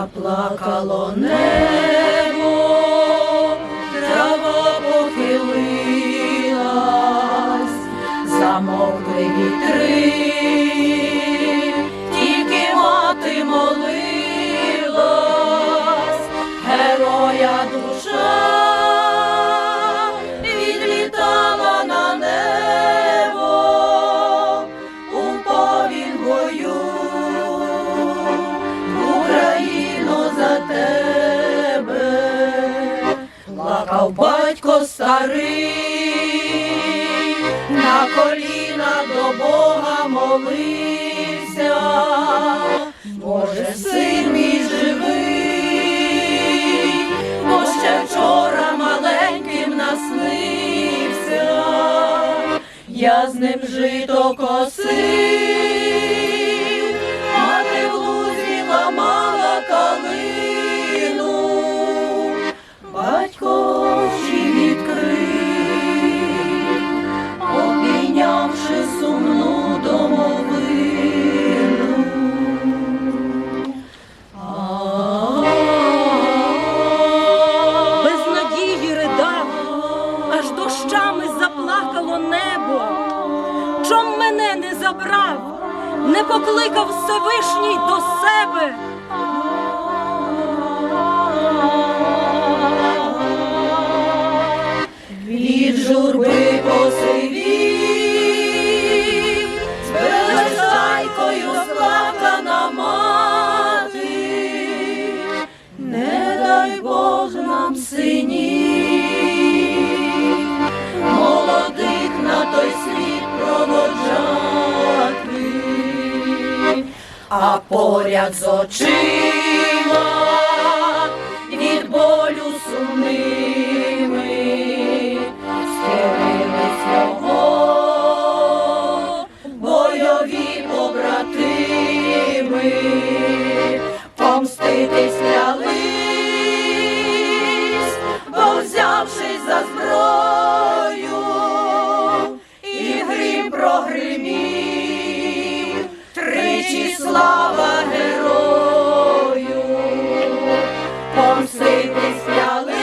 Заплакало небо, трава похилилась, замовкли вітри, тільки мати молилась, героя душа батько старий, на коліна до Бога молився, Боже, син мій живий, бо ще вчора маленьким наснився, я з ним жито косив, Чом мене не забрав, не покликав Всевишній до себе. Від журби а поряд з очима від болю сумними схилились його бойові побратими, помститись помститись клялись,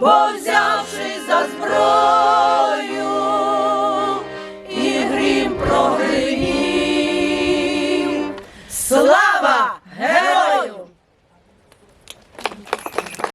бо взявшись